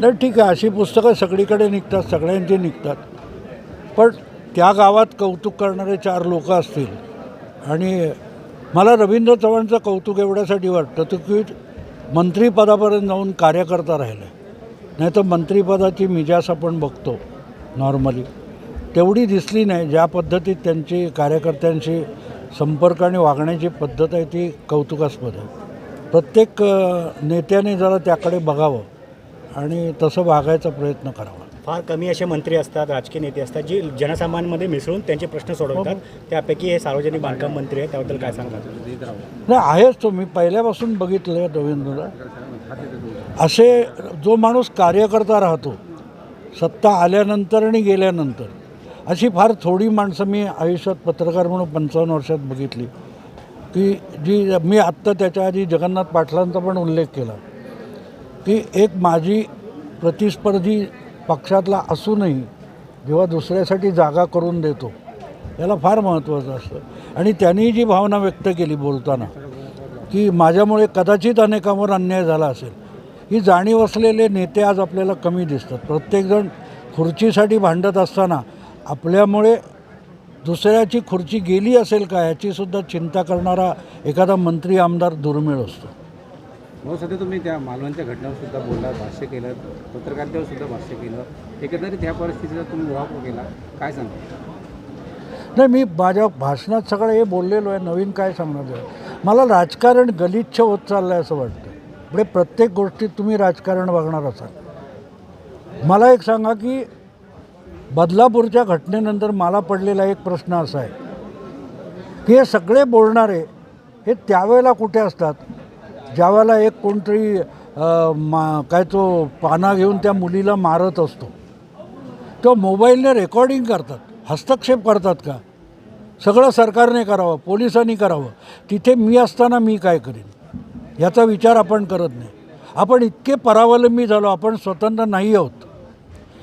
नाही ठीक आहे. अशी पुस्तकं सगळीकडे निघतात सगळ्यांची निघतात. पण त्या गावात कौतुक करणारे चार लोक असतील. आणि मला रवींद्र चव्हाणचं कौतुक एवढ्यासाठी वाटतं तर की मंत्रीपदापर्यंत जाऊन कार्यकर्ता राहिला. नाही तर मंत्रिपदाची मिजास आपण बघतो नॉर्मली. तेवढी दिसली नाही. ज्या पद्धतीत त्यांची कार्यकर्त्यांशी संपर्क आणि वागण्याची पद्धत आहे ती कौतुकास्पद आहे. प्रत्येक नेत्याने जरा त्याकडे बघावं आणि तसं वागायचा प्रयत्न करावा. फार कमी असे मंत्री असतात राजकीय नेते असतात जे जनसामान्यांमध्ये मिसळून त्यांचे प्रश्न सोडवतात. त्यापैकी हे सार्वजनिक बांधकाम मंत्री आहेत त्याबद्दल काय सांगतात नाही आहेच तो. मी पहिल्यापासून बघितलं आहे रवींद्रला. असे जो माणूस कार्यकर्ता राहतो सत्ता आल्यानंतर आणि गेल्यानंतर अशी फार थोडी माणसं मी आयुष्यात पत्रकार म्हणून पंचावन्न वर्षात बघितली. की जी मी आत्ता त्याच्या आधी जगन्नाथ पाटलांचा पण उल्लेख केला. की एक माझी प्रतिस्पर्धी पक्षातला असूनही जेव्हा दुसऱ्यासाठी जागा करून देतो याला फार महत्त्वाचं असतं. आणि त्यांनी जी भावना व्यक्त केली बोलताना की माझ्यामुळे कदाचित अनेकांवर अन्याय झाला असेल ही जाणीव असलेले नेते आज आपल्याला कमी दिसतात. प्रत्येकजण खुर्चीसाठी भांडत असताना आपल्यामुळे दुसऱ्याची खुर्ची गेली असेल का याचीसुद्धा चिंता करणारा एखादा मंत्री आमदार दुर्मिळ असतो. हो सध्या तुम्ही त्या मालवणच्या घटनेवर सुद्धा बोलला भाष्य केलं पत्रकारितेवर सुद्धा भाष्य केलं. एकंदरीत ह्या परिस्थितीचा तुम्ही उहापोह केला. काय सांगता? नाही मी माझ्या भाषणात सगळं हे बोललेलो आहे नवीन काय सांगणार आहे? मला राजकारण गलिच्छ होत चाललं आहे असं वाटतं. म्हणजे प्रत्येक गोष्टीत तुम्ही राजकारण बघणार असाल. मला एक सांगा की बदलापूरच्या घटनेनंतर मला पडलेला एक प्रश्न असा आहे की हे सगळे बोलणारे हे त्यावेळेला कुठे असतात? ज्यावेळेला एक कोणतरी मा काय तो पाना घेऊन त्या मुलीला मारत असतो. तो मोबाईलने रेकॉर्डिंग करतात हस्तक्षेप करतात का? सगळं सरकारने करावं पोलिसांनी करावं. तिथे मी असताना मी काय करीन? याचा विचार आपण करत नाही. आपण इतके परावलंबी झालो आपण स्वतंत्र नाही आहोत.